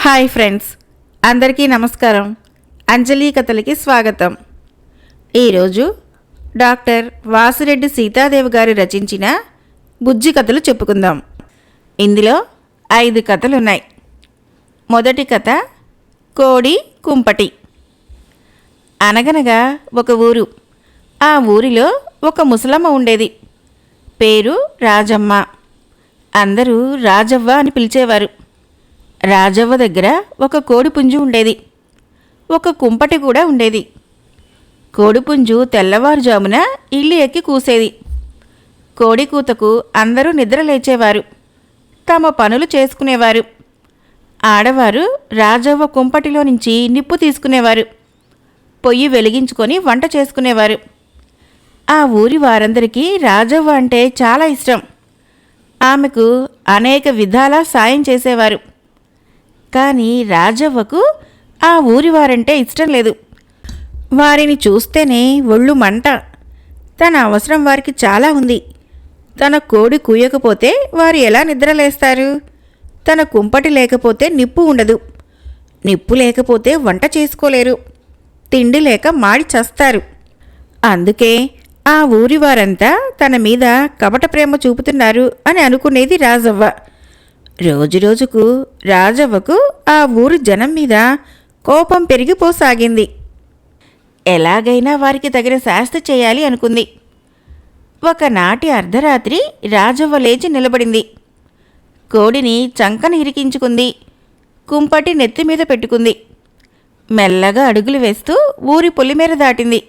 Hi friends అందరికీ నమస్కారం. అంజలి కథలకి స్వాగతం. ఈరోజు డాక్టర్ వాసిరెడ్డి సీతాదేవి గారు రచించిన బుజ్జి కథలు చెప్పుకుందాం. ఇందులో ఐదు కథలున్నాయి. మొదటి కథ కోడి కుంపటి. అనగనగా ఒక ఊరు. ఆ ఊరిలో ఒక ముసలమ్మ ఉండేది. పేరు రాజమ్మ. అందరూ రాజవ్వ అని పిలిచేవారు. రాజవ్వ దగ్గర ఒక కోడిపుంజు ఉండేది. ఒక కుంపటి కూడా ఉండేది. కోడిపుంజు తెల్లవారుజామున ఇల్లు ఎక్కి కూసేది. కోడి కూతకు అందరూ నిద్ర లేచేవారు. తమ పనులు చేసుకునేవారు. ఆడవారు రాజవ్వ కుంపటిలో నుంచి నిప్పు తీసుకునేవారు. పొయ్యి వెలిగించుకొని వంట చేసుకునేవారు. ఆ ఊరి వారందరికీ రాజవ్వ అంటే చాలా ఇష్టం. ఆమెకు అనేక విధాలా సాయం చేసేవారు. కానీ రాజవ్వకు ఆ ఊరి వారంటే ఇష్టం లేదు. వారిని చూస్తేనే ఒళ్ళు మంట. తన అవసరం వారికి చాలా ఉంది. తన కోడి కూయకపోతే వారు ఎలా నిద్రలేస్తారు తన కుంపటి లేకపోతే నిప్పు ఉండదు. నిప్పు లేకపోతే వంట చేసుకోలేరు. తిండి లేక మాడి చస్తారు. అందుకే ఆ ఊరి వారంతా తన మీద కపట ప్రేమ చూపుతున్నారు అని అనుకునేది రాజవ్వ. రోజురోజుకు రాజవ్వకు ఆ ఊరు జనం మీద కోపం పెరిగిపోసాగింది. ఎలాగైనా వారికి తగిన శాస్తి చేయాలి అనుకుంది. ఒకనాటి అర్ధరాత్రి రాజవ్వ లేచి నిలబడింది. కోడిని చంకన ఇరికించుకుంది. కుంపటి నెత్తి మీద పెట్టుకుంది. మెల్లగా అడుగులు వేస్తూ ఊరి పొలిమేర దాటింది.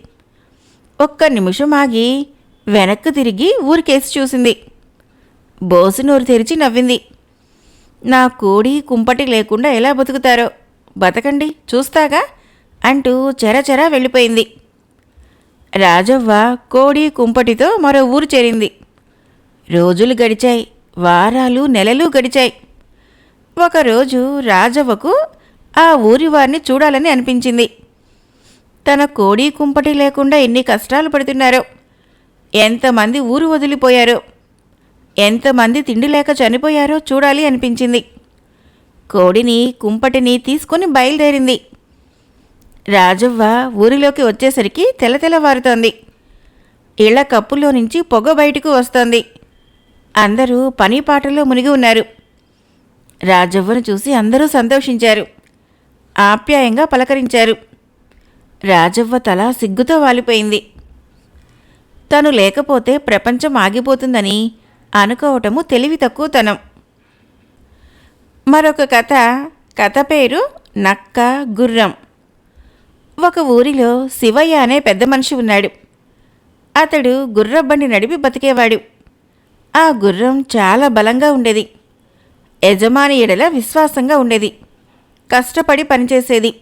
ఒక్క నిమిషం ఆగి వెనక్కు తిరిగి ఊరికేసి చూసింది. బోసునూరు తెరిచి నవ్వింది. నా కోడి కుంపటి లేకుండా ఎలా బతుకుతారో బతకండి చూస్తాగా అంటూ చెరచెరా వెళ్ళిపోయింది. రాజవ్వ కోడి కుంపటితో మరో ఊరు చేరింది. రోజులు గడిచాయి వారాలు నెలలు గడిచాయి. ఒకరోజు రాజవ్వకు ఆ ఊరి వారిని చూడాలని అనిపించింది. తన కోడి కుంపటి లేకుండా ఎన్ని కష్టాలు పడుతున్నారో ఎంతమంది ఊరు వదిలిపోయారో ఎంతమంది తిండి లేక చనిపోయారో చూడాలి అనిపించింది. కోడిని కుంపటిని తీసుకుని బయలుదేరింది. రాజవ్వ ఊరిలోకి వచ్చేసరికి తెల్లతెల్లవారుతోంది ఇళ్ళ కప్పులో నుంచి పొగ బయటకు వస్తోంది. అందరూ పని పాటలో మునిగి ఉన్నారు. రాజవ్వను చూసి అందరూ సంతోషించారు. ఆప్యాయంగా పలకరించారు. రాజవ్వ తల సిగ్గుతో వాలిపోయింది. తను లేకపోతే ప్రపంచం ఆగిపోతుందని అనుకోవటము తెలివి తక్కువతనం. మరొక కథ కథ పేరు నక్క గుర్రం. ఒక ఊరిలో శివయ్య అనే పెద్ద మనిషి ఉన్నాడు. అతడు గుర్రబండి నడిపి బతికేవాడు. ఆ గుర్రం చాలా బలంగా ఉండేది. యజమాని ఎడల విశ్వాసంగా ఉండేది. కష్టపడి పనిచేసేది.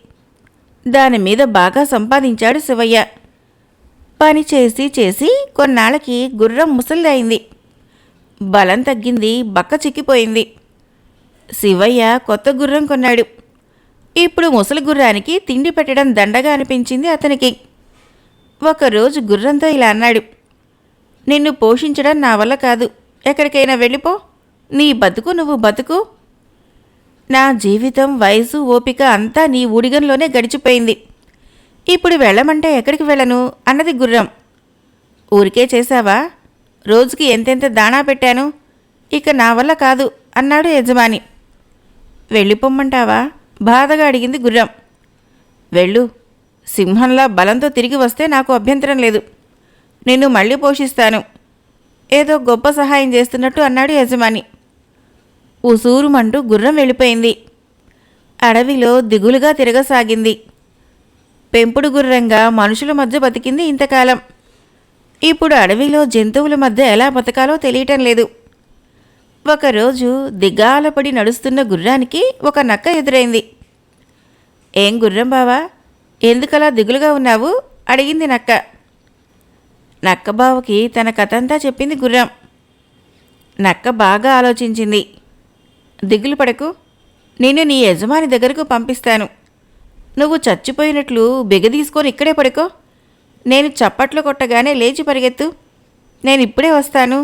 దాని మీద బాగా సంపాదించాడు శివయ్య. పని చేసి చేసి కొన్నాళ్ళకి గుర్రం ముసలి అయింది బలం తగ్గింది బక్క చిక్కిపోయింది. శివయ్య కొత్త గుర్రం కొన్నాడు. ఇప్పుడు ముసలి గుర్రానికి తిండి పెట్టడం దండగా అనిపించింది అతనికి. ఒకరోజు గుర్రంతో ఇలా అన్నాడు. నిన్ను పోషించడం నా వల్ల కాదు. ఎక్కడికైనా వెళ్ళిపో. నీ బతుకు నువ్వు బతుకు. నా జీవితం వయసు ఓపిక అంతా నీ ఊడిగంలోనే గడిచిపోయింది. ఇప్పుడు వెళ్ళమంటే ఎక్కడికి వెళ్ళను? అన్నది గుర్రం. ఊరికే చేశావా? రోజుకి ఎంతెంత దాణా పెట్టాను? ఇక నా వల్ల కాదు అన్నాడు యజమాని. వెళ్ళిపోమ్మంటావా బాధగా అడిగింది గుర్రం. వెళ్ళు. సింహంలా బలంతో తిరిగి వస్తే నాకు అభ్యంతరం లేదు. నిన్ను మళ్ళీ పోషిస్తాను. ఏదో గొప్ప సహాయం చేస్తున్నట్టు అన్నాడు యజమాని. ఉసూరుమంటూ గుర్రం వెళ్ళిపోయింది. అడవిలో దిగులుగా తిరగసాగింది. పెంపుడు గుర్రంగా మనుషుల మధ్య బతికింది ఇంతకాలం. ఇప్పుడు అడవిలో జంతువుల మధ్య ఎలా బతకాలో తెలియటం లేదు. ఒకరోజు దిగాలపడి నడుస్తున్న గుర్రానికి ఒక నక్క ఎదురైంది. ఏం గుర్రం బావా? ఎందుకలా దిగులుగా ఉన్నావు? అడిగింది నక్క. నక్క బావకి తన కథంతా చెప్పింది గుర్రం. నక్క బాగా ఆలోచించింది. దిగులు పడకు. నిన్ను నీ యజమాని దగ్గరకు పంపిస్తాను. నువ్వు చచ్చిపోయినట్లు బిగదీసుకొని ఇక్కడే పడుకో. నేను చప్పట్లు కొట్టగానే లేచి పరిగెత్తు నేను ఇప్పుడే వస్తాను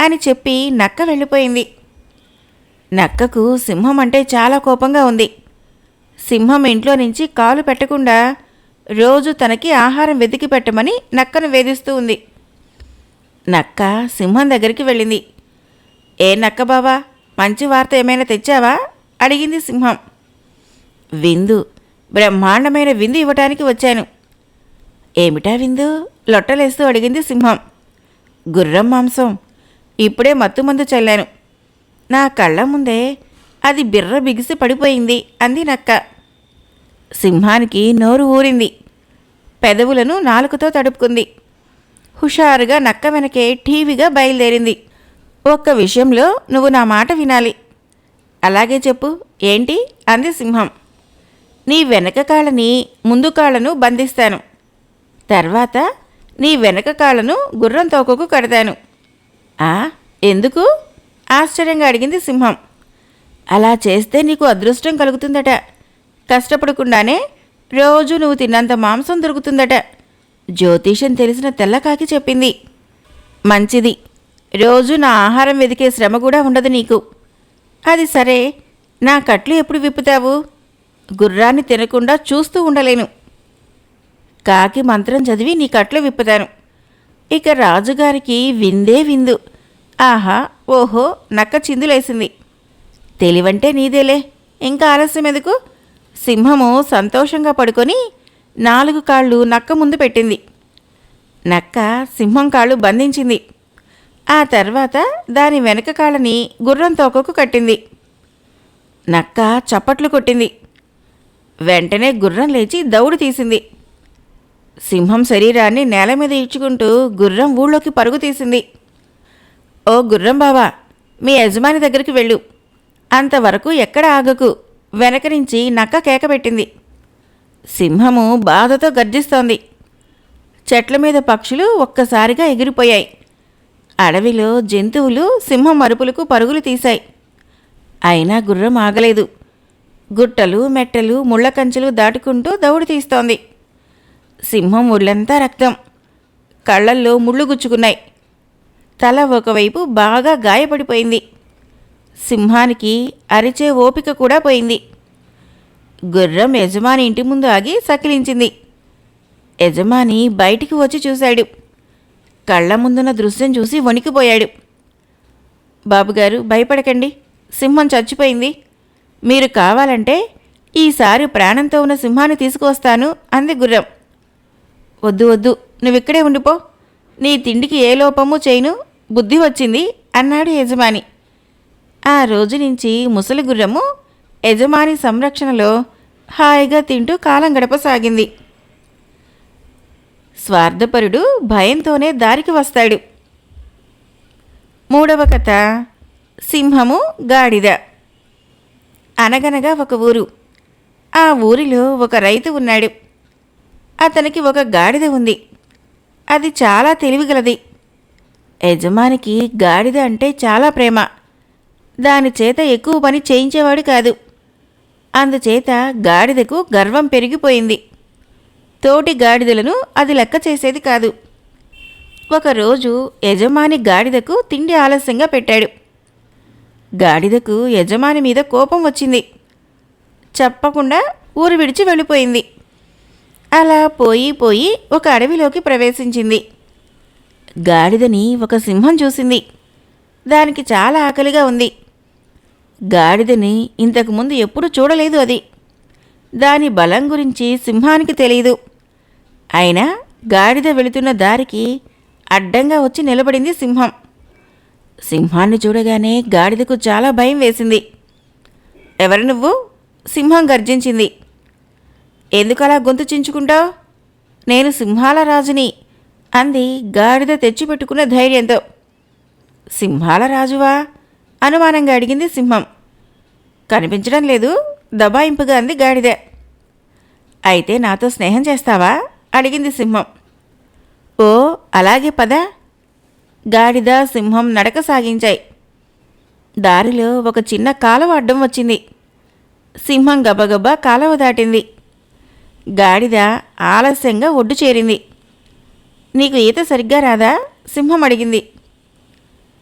అని చెప్పి నక్క వెళ్ళిపోయింది. నక్కకు సింహం అంటే చాలా కోపంగా ఉంది. సింహం ఇంట్లో నుంచి కాలు పెట్టకుండా రోజు తనకి ఆహారం వెతికి పెట్టమని నక్కను వేధిస్తూ ఉంది. నక్క సింహం దగ్గరికి వెళ్ళింది. ఏ నక్క బావా మంచి వార్త ఏమైనా తెచ్చావా? అడిగింది సింహం. విందు బ్రహ్మాండమైన విందు ఇవ్వటానికి వచ్చాను. ఏమిటా విందు? లొట్టలేస్తూ అడిగింది సింహం. గుర్రం మాంసం. ఇప్పుడే మత్తుమందు చల్లాను. నా కళ్ళ ముందే అది బిర్ర బిగిసి పడిపోయింది అంది నక్క. సింహానికి నోరు ఊరింది. పెదవులను నాలుకతో తడుపుకుంది. హుషారుగా నక్క వెనకే టీవీగా బయలుదేరింది. ఒక్క విషయంలో నువ్వు నా మాట వినాలి. అలాగే చెప్పు ఏంటి? అంది సింహం. నీ వెనక కాళ్ళని ముందు కాళ్ళను బంధిస్తాను. తర్వాత నీ వెనక కాళ్ళను గుర్రం తోకకు కడతాను. ఆ ఎందుకు? ఆశ్చర్యంగా అడిగింది సింహం. అలా చేస్తే నీకు అదృష్టం కలుగుతుందట. కష్టపడకుండానే రోజు నువ్వు తిన్నంత మాంసం దొరుకుతుందట. జ్యోతిషం తెలిసిన తెల్లకాకి చెప్పింది. మంచిది. రోజు నా ఆహారం వెతికే శ్రమ కూడా ఉండదు నీకు. అది సరే. నా కట్లు ఎప్పుడు విప్పుతావు? గుర్రాన్ని తినకుండా చూస్తూ ఉండలేను. కాకి మంత్రం చదివి నీ కట్లు విప్పుతాను. ఇక రాజుగారికి విందే విందు. ఆహా ఓహో నక్క చిందులేసింది. తెలివంటే నీదేలే ఇంకా ఆలస్యం ఎందుకు? సింహము సంతోషంగా పడుకొని నాలుగు కాళ్ళు నక్క ముందు పెట్టింది. నక్క సింహం కాళ్ళు బంధించింది. ఆ తర్వాత దాని వెనక కాళ్ళని గుర్రం తోకకు కట్టింది. నక్క చప్పట్లు కొట్టింది. వెంటనే గుర్రం లేచి దౌడు తీసింది. సింహం శరీరాన్ని నేల మీద ఇచ్చుకుంటూ గుర్రం ఊళ్ళోకి పరుగు తీసింది. ఓ గుర్రం బావా మీ యజమాని దగ్గరికి వెళ్ళు. అంతవరకు ఎక్కడ ఆగకు. వెనక నుంచి నక్క కేక పెట్టింది. సింహము బాధతో గర్జిస్తోంది. చెట్ల మీద పక్షులు ఒక్కసారిగా ఎగిరిపోయాయి. అడవిలో జంతువులు సింహం మరుపులకు పరుగులు తీశాయి. అయినా గుర్రం ఆగలేదు. గుట్టలు మెట్టలు ముళ్ళ కంచెలు దాటుకుంటూ దౌడు తీస్తోంది. సింహం ఒళ్ళంతా రక్తం. కళ్ళల్లో ముళ్ళు గుచ్చుకున్నాయి. తల ఒకవైపు బాగా గాయపడిపోయింది. సింహానికి అరిచే ఓపిక కూడా పోయింది. గుర్రం యజమాని ఇంటి ముందు ఆగి సకిలించింది. యజమాని బయటికి వచ్చి చూశాడు. కళ్ళ ముందున్న దృశ్యం చూసి వణికిపోయాడు. బాబుగారు భయపడకండి. సింహం చచ్చిపోయింది. మీరు కావాలంటే ఈసారి ప్రాణంతో ఉన్న సింహాన్ని తీసుకువస్తాను అంది గుర్రం. వద్దు వద్దు. నువ్విక్కడే ఉండిపో. నీ తిండికి ఏ లోపము చేయను బుద్ధి వచ్చింది అన్నాడు యజమాని. ఆ రోజు నుంచి ముసలి గుర్రము యజమాని సంరక్షణలో హాయిగా తింటూ కాలం గడపసాగింది. స్వార్థపరుడు భయంతోనే దారికి వస్తాడు. మూడవ కథ సింహము గాడిద. అనగనగా ఒక ఊరు. ఆ ఊరిలో ఒక రైతు ఉన్నాడు. అతనికి ఒక గాడిద ఉంది. అది చాలా తెలివిగలది. యజమానికి గాడిద అంటే చాలా ప్రేమ. దాని చేత ఎక్కువ పని చేయించేవాడు కాదు. అందుచేత గాడిదకు గర్వం పెరిగిపోయింది. తోటి గాడిదలను అది లెక్క చేసేది కాదు. ఒకరోజు యజమాని గాడిదకు తిండి ఆలస్యంగా పెట్టాడు. గాడిదకు యజమాని మీద కోపం వచ్చింది. చెప్పకుండా ఊరు విడిచి వెళ్ళిపోయింది. అలా పోయి పోయి ఒక అడవిలోకి ప్రవేశించింది. గాడిదని ఒక సింహం చూసింది. దానికి చాలా ఆకలిగా ఉంది. గాడిదని ఇంతకుముందు ఎప్పుడు చూడలేదు అది. దాని బలం గురించి సింహానికి తెలియదు అయినా గాడిద వెళుతున్న దారికి అడ్డంగా వచ్చి నిలబడింది సింహం. సింహాన్ని చూడగానే గాడిదకు చాలా భయం వేసింది. ఎవరు నువ్వు? సింహం గర్జించింది. ఎందుకలా గొంతు చించుకుంటావు? నేను సింహాల రాజుని అంది గాడిద తెచ్చిపెట్టుకున్న ధైర్యంతో. సింహాల రాజువా? అనుమానంగా అడిగింది సింహం. కనిపించడం లేదు దబాయింపుగా అంది గాడిద. అయితే నాతో స్నేహం చేస్తావా? అడిగింది సింహం. ఓ అలాగే పద. గాడిద సింహం నడక సాగించాయి. దారిలో ఒక చిన్న కాలువ అడ్డం వచ్చింది. సింహం గబగబా కాలువ దాటింది. గాడిద ఆలస్యంగా ఒడ్డు చేరింది. నీకు ఈత సరిగ్గా రాదా? సింహం అడిగింది.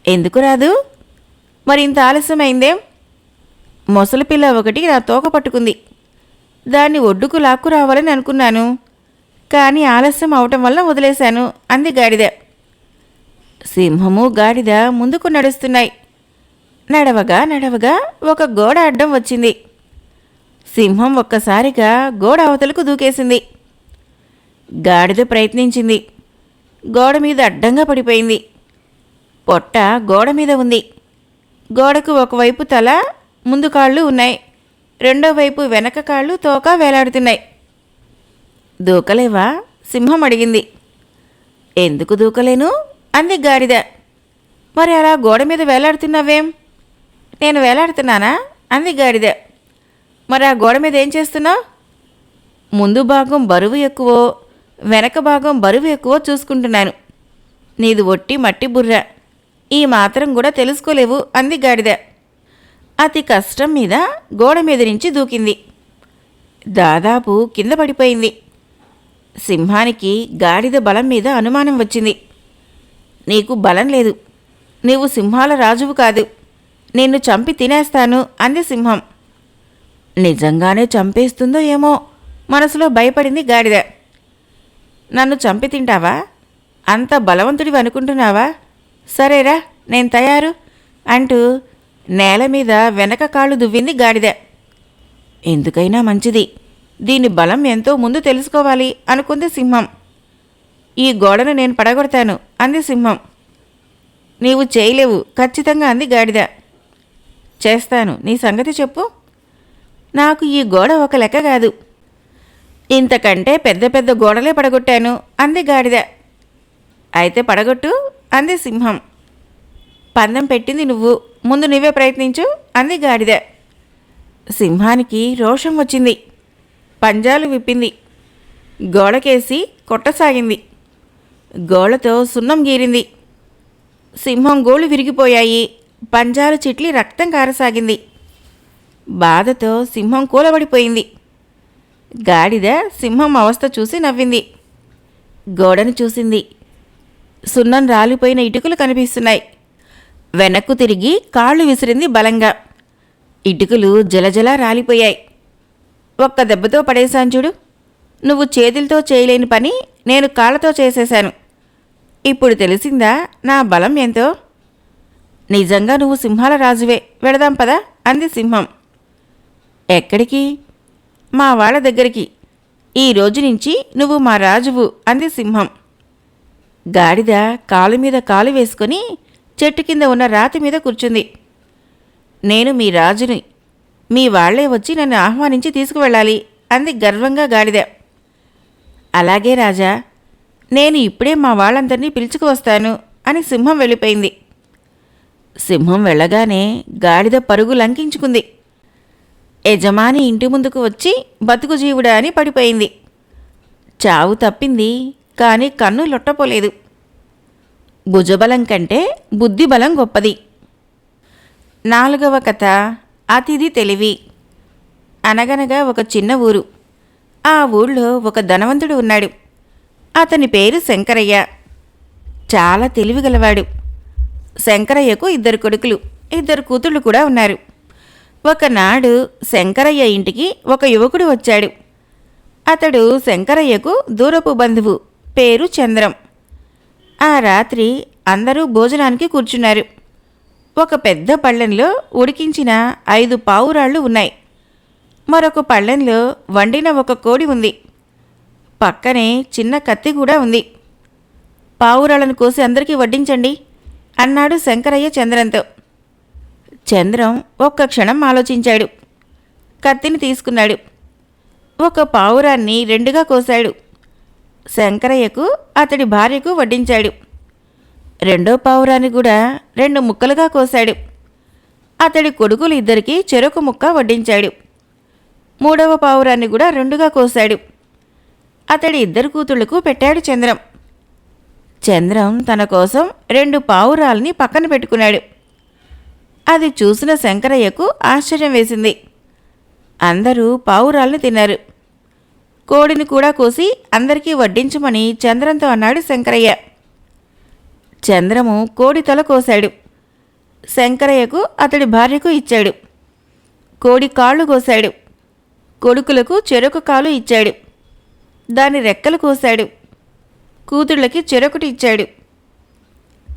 ఎందుకు రాదు? మరి ఇంత ఆలస్యమైందేం? మొసలి పిల్ల ఒకటి నా తోక పట్టుకుంది. దాన్ని ఒడ్డుకు లాక్కు రావాలని అనుకున్నాను. కానీ ఆలస్యం అవటం వల్ల వదిలేశాను అంది గాడిద. సింహము గాడిద ముందుకు నడుస్తున్నాయి. నడవగా నడవగా ఒక గోడ అడ్డం వచ్చింది. సింహం ఒక్కసారిగా గోడ అవతలకు దూకేసింది. గాడిద ప్రయత్నించింది. గోడ మీద అడ్డంగా పడిపోయింది. పొట్ట గోడ మీద ఉంది. గోడకు ఒకవైపు తల ముందు కాళ్ళు ఉన్నాయి. రెండో వైపు వెనక కాళ్ళు తోక వేలాడుతున్నాయి. దూకలేవా? సింహం అడిగింది. ఎందుకు దూకలేను? అంది గాడిద. మరి అలా గోడ మీద వేలాడుతున్నావేం? నేను వేలాడుతున్నానా? అంది గాడిద. మరి ఆ గోడ మీద ఏం చేస్తున్నావు ముందు భాగం బరువు ఎక్కువో వెనక భాగం బరువు ఎక్కువో చూసుకుంటున్నాను. నీది ఒట్టి మట్టి బుర్ర. ఈ మాత్రం కూడా తెలుసుకోలేవు అంది గాడిద. అతి కష్టం మీద గోడ మీద నుంచి దూకింది. దాదాపు కింద పడిపోయింది. సింహానికి గాడిద బలం మీద అనుమానం వచ్చింది. నీకు బలం లేదు. నీవు సింహాల రాజువు కాదు. నిన్ను చంపి తినేస్తాను అంది సింహం. నిజంగానే చంపేస్తుందో ఏమో మనసులో భయపడింది గాడిద. నన్ను చంపి తింటావా? అంత బలవంతుడివి అనుకుంటున్నావా? సరేరా నేను తయారు అంటూ నేల మీద వెనక కాళ్ళు దువ్వింది గాడిద. ఎందుకైనా మంచిది. దీని బలం ఎంతో ముందు తెలుసుకోవాలి అనుకుంది సింహం. ఈ గోడను నేను పడగొడతాను అంది సింహం. నీవు చేయలేవు ఖచ్చితంగా అంది గాడిద. చేస్తాను నీ సంగతి చెప్పు. నాకు ఈ గోడ ఒక లెక్క కాదు. ఇంతకంటే పెద్ద పెద్ద గోడలే పడగొట్టాను అంది గాడిద. అయితే పడగొట్టు అంది సింహం. పందెం పెట్టింది నువ్వు ముందు నువ్వే ప్రయత్నించు అంది గాడిద. సింహానికి రోషం వచ్చింది. పంజాలు విప్పింది. గోడకేసి కొట్టసాగింది. గోడతో సున్నం గీరింది. సింహం గోళ్ళు విరిగిపోయాయి. పంజాలు చిట్లి రక్తం కారసాగింది. బాధతో సింహం కూలబడిపోయింది. గాడిద సింహం అవస్థ చూసి నవ్వింది. గోడను చూసింది. సున్నం రాలిపోయిన ఇటుకలు కనిపిస్తున్నాయి. వెనక్కు తిరిగి కాళ్ళు విసిరింది బలంగా. ఇటుకలు జలజల రాలిపోయాయి. ఒక్క దెబ్బతో పడేశాను చూడు. నువ్వు చేతులతో చేయలేని పని నేను కాళ్ళతో చేసేశాను. ఇప్పుడు తెలిసిందా నా బలం ఎంతో నిజంగా నువ్వు సింహాల రాజువే. వెడదాం పదా అంది సింహం. ఎక్కడికి? మా వాళ్ళ దగ్గరికి. ఈ రోజు నుంచి నువ్వు మా రాజువు అంది సింహం. గాడిద కాలు మీద కాలు వేసుకొని చెట్టు కింద ఉన్న రాతి మీద కూర్చుంది. నేను మీ రాజుని మీ వాళ్ళే వచ్చి నన్ను ఆహ్వానించి తీసుకువెళ్ళాలి అంది గర్వంగా గాడిద. అలాగే రాజా నేను ఇప్పుడే మా వాళ్ళందరినీ పిలుచుకు వస్తాను అని సింహం వెళ్ళిపోయింది. సింహం వెళ్ళగానే గాడిద పరుగు లంకించుకుంది. యజమాని ఇంటి ముందుకు వచ్చి బతుకు జీవుడా అని పడిపోయింది. చావు తప్పింది కానీ కన్ను లొట్టపోలేదు. భుజబలం కంటే బుద్ధిబలం గొప్పది. నాలుగవ కథ అతిథి తెలివి. అనగనగా ఒక చిన్న ఊరు. ఆ ఊళ్ళో ఒక ధనవంతుడు ఉన్నాడు. అతని పేరు శంకరయ్య. చాలా తెలివిగలవాడు శంకరయ్యకు ఇద్దరు కొడుకులు ఇద్దరు కూతుళ్ళు కూడా ఉన్నారు. ఒకనాడు శంకరయ్య ఇంటికి ఒక యువకుడు వచ్చాడు. అతడు శంకరయ్యకు దూరపు బంధువు పేరు చంద్రం. ఆ రాత్రి అందరూ భోజనానికి కూర్చున్నారు. ఒక పెద్ద పళ్ళెంలో ఉడికించిన ఐదు పావురాళ్ళు ఉన్నాయి. మరొక పళ్ళెంలో వండిన ఒక కోడి ఉంది. పక్కనే చిన్న కత్తి కూడా ఉంది. పావురాలను కోసి అందరికీ వడ్డించండి అన్నాడు శంకరయ్య చంద్రంతో. చంద్రం ఒక్క క్షణం ఆలోచించాడు. కత్తిని తీసుకున్నాడు. ఒక పావురాన్ని రెండుగా కోశాడు. శంకరయ్యకు అతడి భార్యకు వడ్డించాడు. రెండో పావురాన్ని కూడా రెండు ముక్కలుగా కోశాడు. అతడి కొడుకులు ఇద్దరికీ చెరొక ముక్క వడ్డించాడు. మూడవ పావురాన్ని కూడా రెండుగా కోశాడు. అతడి ఇద్దరు కూతుళ్ళకు పెట్టాడు చంద్రం. చంద్రం తన కోసం రెండు పావురాల్ని పక్కన పెట్టుకున్నాడు. అది చూసిన శంకరయ్యకు ఆశ్చర్యం వేసింది. అందరూ పావురాల్ని తిన్నారు. కోడిని కూడా కోసి అందరికీ వడ్డించమని చంద్రంతో అన్నాడు శంకరయ్య. చంద్రము కోడి తల కోశాడు. శంకరయ్యకు అతడి భార్యకు ఇచ్చాడు. కోడి కాళ్ళు కోశాడు. కొడుకులకు చెరొక కాలు ఇచ్చాడు. దాని రెక్కలు కోశాడు. కూతుళ్ళకి చెరొకటి ఇచ్చాడు.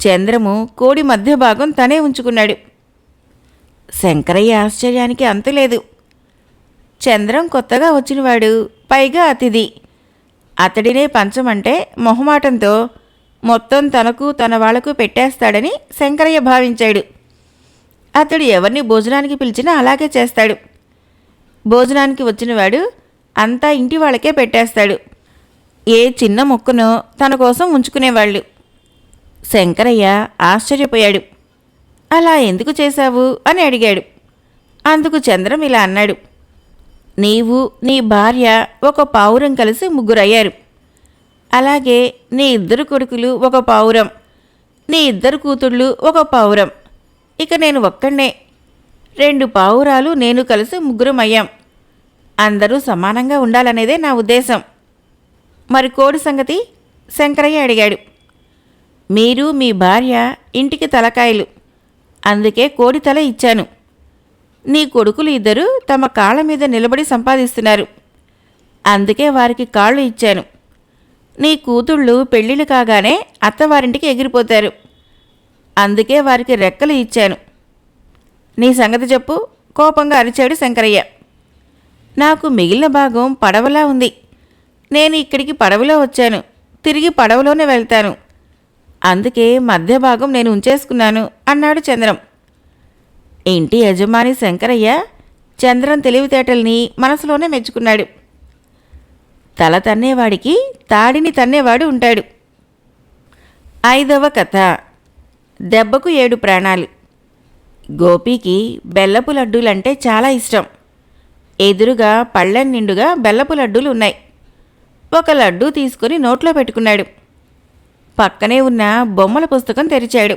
చంద్రము కోడి మధ్య భాగం తనే ఉంచుకున్నాడు. శంకరయ్య ఆశ్చర్యానికి అంతులేదు చంద్రం కొత్తగా వచ్చినవాడు పైగా అతిథి. అతడినే పంచమంటే మొహమాటంతో మొత్తం తనకు తన వాళ్ళకు పెట్టేస్తాడని శంకరయ్య భావించాడు. అతడు ఎవరిని భోజనానికి పిలిచినా అలాగే చేస్తాడు. భోజనానికి వచ్చినవాడు అంతా ఇంటి వాళ్ళకే పెట్టేస్తాడు. ఏ చిన్న మొక్కనో తన కోసం ఉంచుకునేవాళ్ళు. శంకరయ్య ఆశ్చర్యపోయాడు. అలా ఎందుకు చేశావు? అని అడిగాడు. అందుకు చంద్రం ఇలా అన్నాడు. నీవు నీ భార్య ఒక పావురం కలిసి ముగ్గురయ్యారు. అలాగే నీ ఇద్దరు కొడుకులు ఒక పావురం. నీ ఇద్దరు కూతుళ్ళు ఒక పావురం. ఇక నేను ఒక్కడే రెండు పావురాలు నేను కలిసి ముగ్గురం అయ్యాం. అందరూ సమానంగా ఉండాలనేదే నా ఉద్దేశం. మరి కోడి సంగతి? శంకరయ్య అడిగాడు. మీరు మీ భార్య ఇంటికి తలకాయలు. అందుకే కోడి తల ఇచ్చాను. నీ కొడుకులు ఇద్దరు తమ కాళ్ళ మీద నిలబడి సంపాదిస్తున్నారు. అందుకే వారికి కాళ్ళు ఇచ్చాను. నీ కూతుళ్ళు పెళ్ళిళ్ళు కాగానే అత్తవారింటికి ఎగిరిపోతారు. అందుకే వారికి రెక్కలు ఇచ్చాను. నీ సంగతి చెప్పు కోపంగా అరిచాడు శంకరయ్య. నాకు మిగిలిన భాగం పడవలా ఉంది. నేను ఇక్కడికి పడవలో వచ్చాను. తిరిగి పడవలోనే వెళ్తాను. అందుకే మధ్య భాగం నేను ఉంచేసుకున్నాను అన్నాడు చంద్రం. ఇంటి యజమాని శంకరయ్య చంద్రం తెలివితేటల్ని మనసులోనే మెచ్చుకున్నాడు. తల తన్నేవాడికి తాడిని తన్నేవాడు ఉంటాడు. ఐదవ కథ. దెబ్బకు ఏడు ప్రాణాలు. గోపీకి బెల్లపు లడ్డూలంటే చాలా ఇష్టం. ఎదురుగా పళ్ళెం నిండుగా బెల్లపు లడ్డూలు ఉన్నాయి ఒక లడ్డూ తీసుకుని నోట్లో పెట్టుకున్నాడు. పక్కనే ఉన్న బొమ్మల పుస్తకం తెరిచాడు.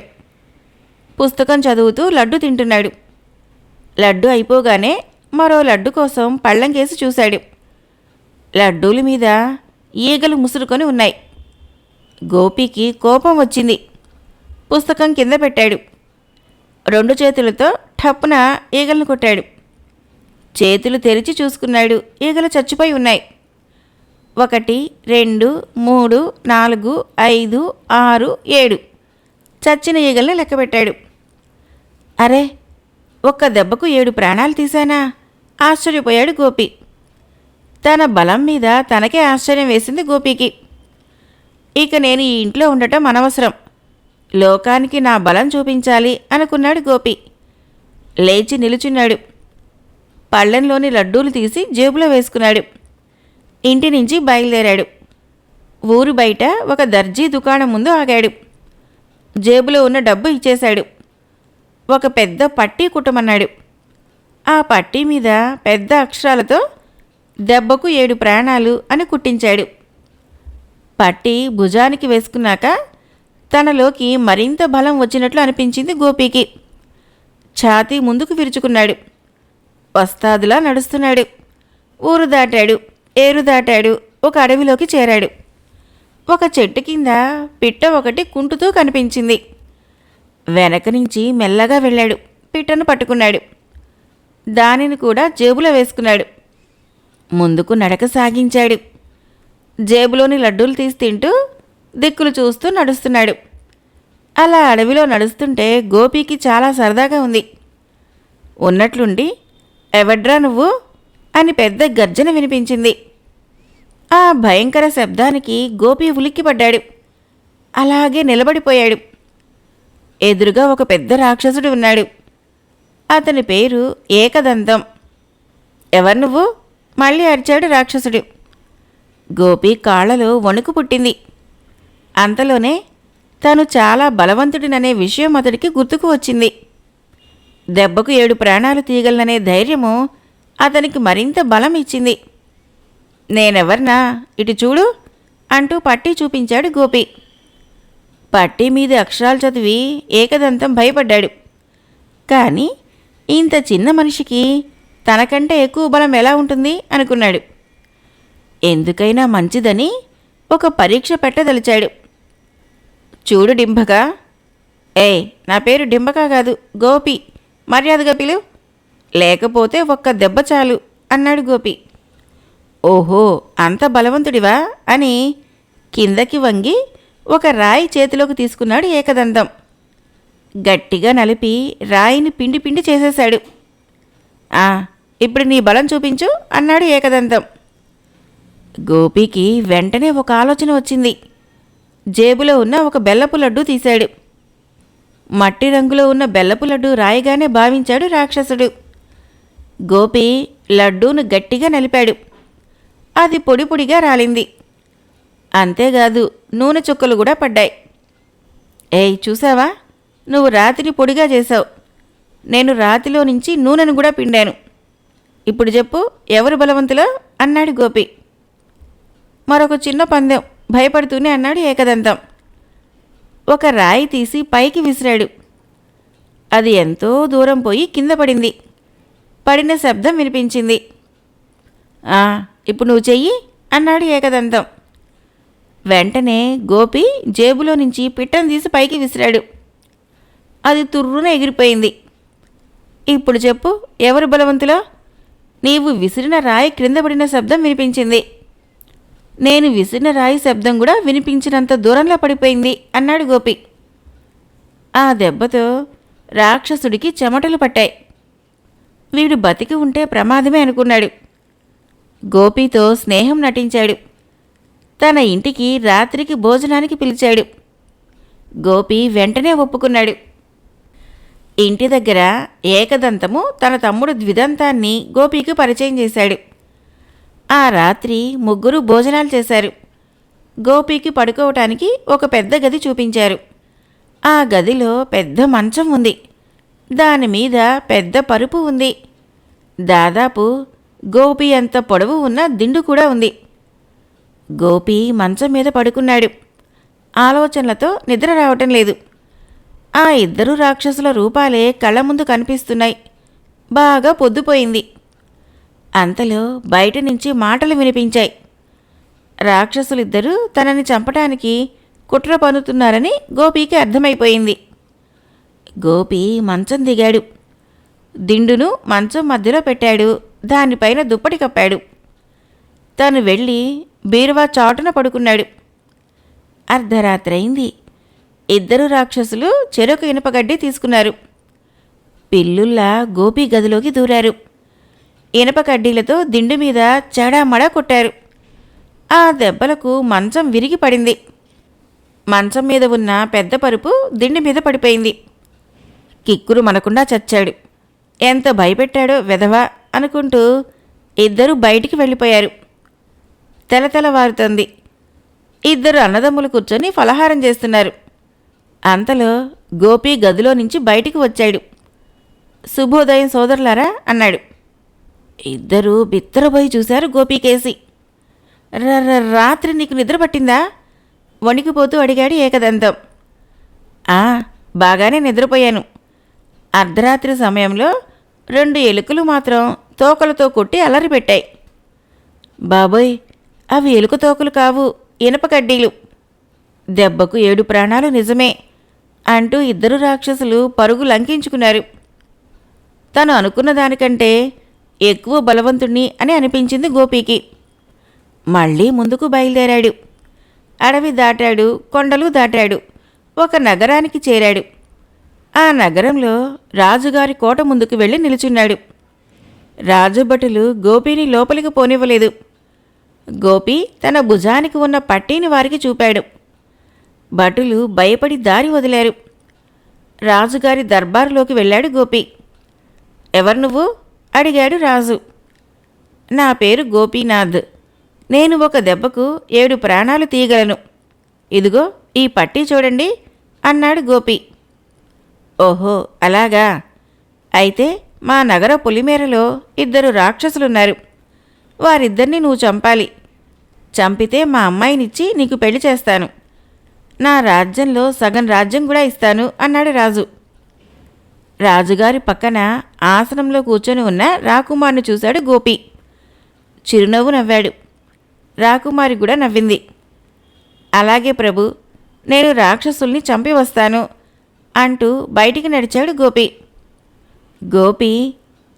పుస్తకం చదువుతూ లడ్డు తింటున్నాడు. లడ్డు అయిపోగానే మరో లడ్డు కోసం పళ్ళం కేసి చూశాడు. లడ్డూల మీద ఈగలు ముసురుకొని ఉన్నాయి. గోపికి కోపం వచ్చింది. పుస్తకం కింద పెట్టాడు. రెండు చేతులతో ఠప్పున ఈగలను కొట్టాడు. చేతులు తెరిచి చూసుకున్నాడు. ఈగలు చచ్చిపోయి ఉన్నాయి. ఒకటి రెండు మూడు నాలుగు ఐదు ఆరు ఏడు. చచ్చిన ఈగల్ని లెక్కబెట్టాడు అరే ఒక్క దెబ్బకు ఏడు ప్రాణాలు తీశానా? ఆశ్చర్యపోయాడు గోపి. తన బలం మీద తనకే ఆశ్చర్యం వేసింది గోపికి. ఇక నేను ఈ ఇంట్లో ఉండటం అనవసరం. లోకానికి నా బలం చూపించాలి అనుకున్నాడు గోపి. లేచి నిలుచున్నాడు. పళ్ళెంలోని లడ్డూలు తీసి జేబులో వేసుకున్నాడు. ఇంటి నుంచి బయలుదేరాడు. ఊరు బయట ఒక దర్జీ దుకాణం ముందు ఆగాడు. జేబులో ఉన్న డబ్బు ఇచ్చేశాడు. ఒక పెద్ద పట్టీ కుట్టమన్నాడు. ఆ పట్టీ మీద పెద్ద అక్షరాలతో దెబ్బకు ఏడు ప్రాణాలు అని కుట్టించాడు. పట్టి భుజానికి వేసుకున్నాక తనలోకి మరింత బలం వచ్చినట్లు అనిపించింది గోపికి. ఛాతీ ముందుకు విరుచుకున్నాడు. వస్తాదులా నడుస్తున్నాడు. ఊరు దాటాడు. ఏరు దాటాడు. ఒక అడవిలోకి చేరాడు. ఒక చెట్టు కింద పిట్ట ఒకటి కుంటుతూ కనిపించింది. వెనక నుంచి మెల్లగా వెళ్ళాడు. పిట్టను పట్టుకున్నాడు. దానిని కూడా జేబులో వేసుకున్నాడు. ముందుకు నడక సాగించాడు. జేబులోని లడ్డూలు తీసి తింటూ దిక్కులు చూస్తూ నడుస్తున్నాడు. అలా అడవిలో నడుస్తుంటే గోపికి చాలా సరదాగా ఉంది. ఉన్నట్లుండి ఎవడ్రా నువ్వు? అని పెద్ద గర్జన వినిపించింది. ఆ భయంకర శబ్దానికి గోపి ఉలిక్కిపడ్డాడు. అలాగే నిలబడిపోయాడు. ఎదురుగా ఒక పెద్ద రాక్షసుడు ఉన్నాడు. అతని పేరు ఏకదంతం. ఎవరు నువ్వు? మళ్ళీ అరిచాడు రాక్షసుడు. గోపి కాళ్ళలో వణుకు పుట్టింది. అంతలోనే తను చాలా బలవంతుడిననే విషయం అతడికి గుర్తుకు వచ్చింది. దెబ్బకు ఏడు ప్రాణాలు తీయగలననే ధైర్యము అతనికి మరింత బలం ఇచ్చింది నేనెవర్నా? ఇటు చూడు అంటూ పట్టి చూపించాడు గోపి. పట్టి మీద అక్షరాలు చదివి ఏకదంతం భయపడ్డాడు. కానీ ఇంత చిన్న మనిషికి తనకంటే ఎక్కువ బలం ఎలా ఉంటుంది? అనుకున్నాడు. ఎందుకైనా మంచిదని ఒక పరీక్ష పెట్టదలిచాడు. చూడు డింబక. ఏయ్ నా పేరు డింబకా కాదు గోపి. మర్యాదగా పిలు. లేకపోతే ఒక్క దెబ్బ చాలు అన్నాడు గోపి. ఓహో అంత బలవంతుడివా? అని కిందకి వంగి ఒక రాయి చేతిలోకి తీసుకున్నాడు ఏకదంతం. గట్టిగా నలిపి రాయిని పిండి పిండి చేసేశాడు. "ఆ, ఇప్పుడు నీ బలం చూపించు అన్నాడు ఏకదంతం. గోపికి వెంటనే ఒక ఆలోచన వచ్చింది. జేబులో ఉన్న ఒక బెల్లపు లడ్డు తీశాడు. మట్టి రంగులో ఉన్న బెల్లపు లడ్డు రాయిగానే భావించాడు రాక్షసుడు. గోపి లడ్డూను గట్టిగా నలిపాడు. అది పొడి పొడిగా రాలింది. అంతేకాదు నూనె చుక్కలు కూడా పడ్డాయి. ఏయ్ చూసావా? నువ్వు రాతిని పొడిగా చేశావు. నేను రాతిలో నుంచి నూనెను కూడా పిండాను. ఇప్పుడు చెప్పు ఎవరు బలవంతులో? అన్నాడు గోపి. మరొక చిన్న పందెం భయపడుతూనే అన్నాడు ఏకదంతం. ఒక రాయి తీసి పైకి విసిరాడు. అది ఎంతో దూరం పోయి కింద పడింది. పడిన శబ్దం వినిపించింది. ఇప్పుడు నువ్వు చెయ్యి అన్నాడు ఏకదంతం. వెంటనే గోపి జేబులో నుంచి పిట్టను తీసి పైకి విసిరాడు. అది తుర్రున ఎగిరిపోయింది. ఇప్పుడు చెప్పు ఎవరు బలవంతులో? నీవు విసిరిన రాయి క్రింద పడిన శబ్దం వినిపించింది. నేను విసిరిన రాయి శబ్దం కూడా వినిపించినంత దూరంలో పడిపోయింది అన్నాడు గోపి. ఆ దెబ్బతో రాక్షసుడికి చెమటలు పట్టాయి. వీడు బతికి ఉంటే ప్రమాదమే అనుకున్నాడు. గోపితో స్నేహం నటించాడు. తన ఇంటికి రాత్రికి భోజనానికి పిలిచాడు. గోపి వెంటనే ఒప్పుకున్నాడు. ఇంటి దగ్గర ఏకదంతము తన తమ్ముడు ద్విదంతాన్ని గోపికి పరిచయం చేశాడు. ఆ రాత్రి ముగ్గురు భోజనాలు చేశారు. గోపికి పడుకోవటానికి ఒక పెద్ద గది చూపించారు. ఆ గదిలో పెద్ద మంచం ఉంది. దాని మీద పెద్ద పరుపు ఉంది. దాదాపు గోపి అంత పొడవు ఉన్న దిండు కూడా ఉంది. గోపి మంచం మీద పడుకున్నాడు. ఆలోచనలతో నిద్ర రావటం లేదు. ఆ ఇద్దరు రాక్షసుల రూపాలే కళ్ళ ముందు కనిపిస్తున్నాయి. బాగా పొద్దుపోయింది. అంతలో బయట నుంచి మాటలు వినిపించాయి. రాక్షసులిద్దరూ తనని చంపటానికి కుట్ర పన్నుతున్నారని గోపికి అర్థమైపోయింది. గోపి మంచం దిగాడు. దిండును మంచం మధ్యలో పెట్టాడు. దానిపైన దుప్పటి కప్పాడు. తను వెళ్ళి బీరువా చాటున పడుకున్నాడు. అర్ధరాత్రైంది ఇద్దరు రాక్షసులు చెరొక ఇనుపగడ్డి తీసుకున్నారు. పిల్లుల్లా గోపి గదిలోకి దూరారు. ఇనపకడ్డీలతో దిండు మీద చెడామడా కొట్టారు. ఆ దెబ్బలకు మంచం విరిగి పడింది. మంచం మీద ఉన్న పెద్ద పరుపు దిండి మీద పడిపోయింది. కిక్కురు మనకుండా చచ్చాడు. ఎంత భయపెట్టాడో వెధవా! అనుకుంటూ ఇద్దరు బయటికి వెళ్ళిపోయారు. తెలతెలవారుతుంది ఇద్దరు అన్నదమ్ములు కూర్చొని ఫలహారం చేస్తున్నారు. అంతలో గోపి గదిలో నుంచి బయటికి వచ్చాడు. శుభోదయం సోదరులారా అన్నాడు. ఇద్దరూ బిత్తరపోయి చూశారు గోపీకేసి ర- రాత్రి నీకు నిద్ర పట్టిందా? వణికిపోతూ అడిగాడు ఏకదంతం. ఆ బాగానే నిద్రపోయాను. అర్ధరాత్రి సమయంలో రెండు ఎలుకలు మాత్రం తోకలతో కొట్టి అలరి పెట్టాయి బాబోయ్ అవి ఎలుక తోకలు కావు ఇనప కడ్డీలు. దెబ్బకు ఏడు ప్రాణాలు నిజమే అంటూ ఇద్దరు రాక్షసులు పరుగు లంకించుకున్నారు. తను అనుకున్న దానికంటే ఎక్కువ బలవంతుణ్ణి అని అనిపించింది గోపీకి. మళ్ళీ ముందుకు బయలుదేరాడు. అడవి దాటాడు కొండలు దాటాడు ఒక నగరానికి చేరాడు. ఆ నగరంలో రాజుగారి కోట ముందుకు వెళ్ళి నిలుచున్నాడు. రాజభటులు గోపిని లోపలికి పోనివ్వలేదు. గోపి తన భుజానికి ఉన్న పట్టీని వారికి చూపాడు. భటులు భయపడి దారి వదిలారు. రాజుగారి దర్బారులోకి వెళ్ళాడు గోపి. ఎవరు నువ్వు? అడిగాడు రాజు. నా పేరు గోపీనాథ్. నేను ఒక దెబ్బకు ఏడు ప్రాణాలు తీయగలను. ఇదిగో ఈ పట్టీ చూడండి అన్నాడు గోపి. ఓహో అలాగా. అయితే మా నగర పులిమేరలో ఇద్దరు రాక్షసులున్నారు. వారిద్దరిని నువ్వు చంపాలి. చంపితే మా అమ్మాయినిచ్చి నీకు పెళ్ళి చేస్తాను. నా రాజ్యంలో సగం రాజ్యం కూడా ఇస్తాను అన్నాడు రాజు. రాజుగారి పక్కన ఆసనంలో కూర్చొని ఉన్న రాకుమార్ని చూశాడు గోపి. చిరునవ్వు నవ్వాడు. రాకుమారి కూడా నవ్వింది. అలాగే ప్రభు నేను రాక్షసుల్ని చంపి వస్తాను. అంటూ బయటికి నడిచాడు గోపి. గోపి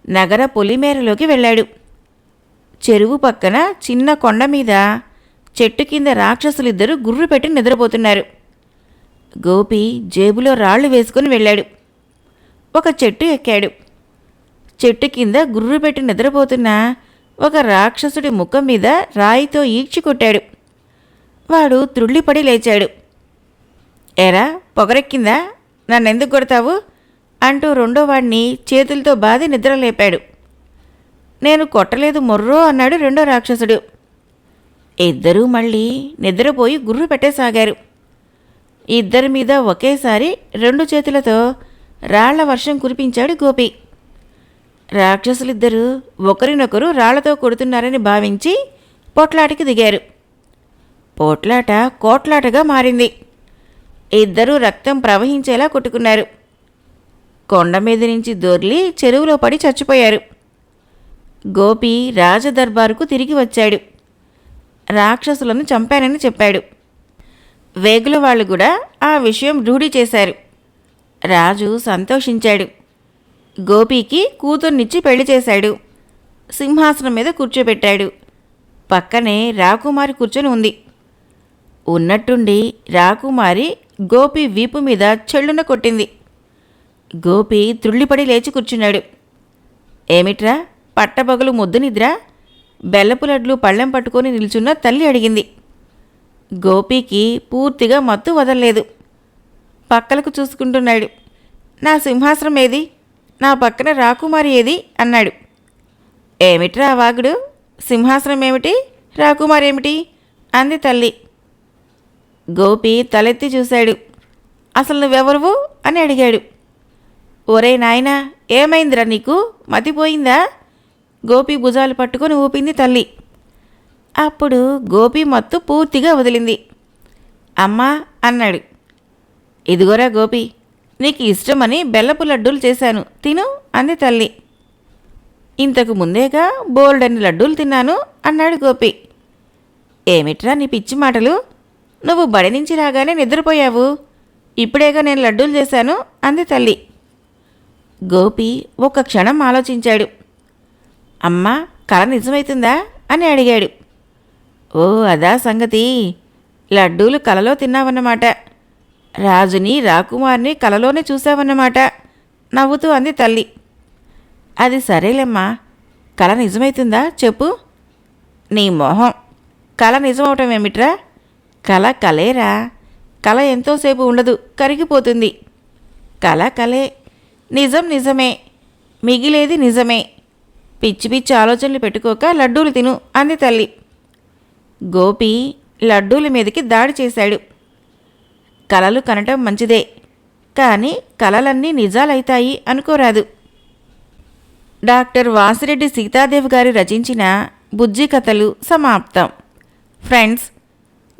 నగర పొలిమేరలోకి వెళ్ళాడు. చెరువు పక్కన చిన్న కొండ మీద చెట్టు కింద రాక్షసులిద్దరూ గుర్రు పెట్టి నిద్రపోతున్నారు. గోపి జేబులో రాళ్ళు వేసుకుని వెళ్ళాడు. ఒక చెట్టు ఎక్కాడు. చెట్టు కింద గుర్రు పెట్టి నిద్రపోతున్న ఒక రాక్షసుడి ముఖం మీద రాయితో ఈడ్చి కొట్టాడు. వాడు త్రుళ్ళిపడి లేచాడు. ఎరా పొగరెక్కిందా? నన్ను ఎందుకు కొడతావు? అంటూ రెండో వాడిని చేతులతో బాధి నిద్రలేపాడు. నేను కొట్టలేదు మొర్రో అన్నాడు రెండో రాక్షసుడు. ఇద్దరూ మళ్ళీ నిద్రపోయి గుర్రు పెట్టేసాగారు. ఇద్దరి మీద ఒకేసారి రెండు చేతులతో రాళ్ళ వర్షం కురిపించాడు గోపి. రాక్షసులిద్దరూ ఒకరినొకరు రాళ్ళతో కొడుతున్నారని భావించి పొట్లాటకి దిగారు. పోట్లాట కోట్లాటగా మారింది. ఇద్దరూ రక్తం ప్రవహించేలా కొట్టుకున్నారు. కొండ మీద నుంచి దొర్లి చెరువులో పడి చచ్చిపోయారు. గోపి రాజదర్బారుకు తిరిగి వచ్చాడు. రాక్షసులను చంపానని చెప్పాడు. వేగుల వాళ్ళు కూడా ఆ విషయం రూఢి చేశారు. రాజు సంతోషించాడు. గోపీకి కూతుర్నిచ్చి పెళ్ళి చేశాడు. సింహాసనం మీద కూర్చోబెట్టాడు. పక్కనే రాకుమారి కూర్చొని ఉంది. ఉన్నట్టుండి రాకుమారి గోపి వీపు మీద చెళ్ళున కొట్టింది. గోపి త్రుళ్ళిపడి లేచి కూర్చున్నాడు. ఏమిట్రా? పట్టబగలు ముద్దు నిద్ర? బెల్లపు లడ్లు పళ్ళెం పట్టుకొని నిల్చున్న తల్లి అడిగింది. గోపికి పూర్తిగా మత్తు వదలలేదు. పక్కలకు చూసుకుంటున్నాడు. నా సింహాసనం ఏది? నా పక్కన రాకుమారి ఏది? అన్నాడు. ఏమిట్రా వాగుడు? సింహాసనం ఏమిటి? రాకుమారి ఏమిటి? అంది తల్లి. గోపి తలెత్తి చూశాడు. అసలు నువ్వెవరువు? అని అడిగాడు. ఒరే నాయనా ఏమైందిరా నీకు? మతిపోయిందా గోపి భుజాలు పట్టుకొని ఊపింది తల్లి. అప్పుడు గోపి మత్తు పూర్తిగా వదిలింది. అమ్మా అన్నాడు. ఇదిగోరా గోపి నీకు ఇష్టమని బెల్లపు లడ్డూలు చేశాను. తిను అంది తల్లి. ఇంతకు ముందేగా బోల్డన్ని లడ్డూలు తిన్నాను అన్నాడు గోపి. ఏమిట్రా నీ పిచ్చి మాటలు? నువ్వు బడి నుంచి రాగానే నిద్రపోయావు. ఇప్పుడేగా నేను లడ్డూలు చేశాను అంది తల్లి. గోపి ఒక్క క్షణం ఆలోచించాడు. అమ్మా కళ నిజమవుతుందా అని అడిగాడు. ఓ అదా సంగతి. లడ్డూలు కలలో తిన్నావన్నమాట. రాజుని రాకుమార్ని కలలోనే చూసావన్నమాట నవ్వుతూ అంది తల్లి. అది సరేలేమ్మా కళ నిజమవుతుందా చెప్పు. నీ మొహం కళ నిజమవటం ఏమిట్రా కళ కలేరా? కళ ఎంతోసేపు ఉండదు కరిగిపోతుంది. కళ కలే నిజం నిజమే మిగిలేది నిజమే. పిచ్చి పిచ్చి ఆలోచనలు పెట్టుకోక లడ్డూలు తిను అంది తల్లి. గోపి లడ్డూల మీదకి దాడి చేశాడు. కలలు కనటం మంచిదే కానీ కలలన్నీ నిజాలైతాయి అనుకోరాదు. డాక్టర్ వాసిరెడ్డి సీతాదేవి గారు రచించిన బుజ్జి కథలు సమాప్తం. ఫ్రెండ్స్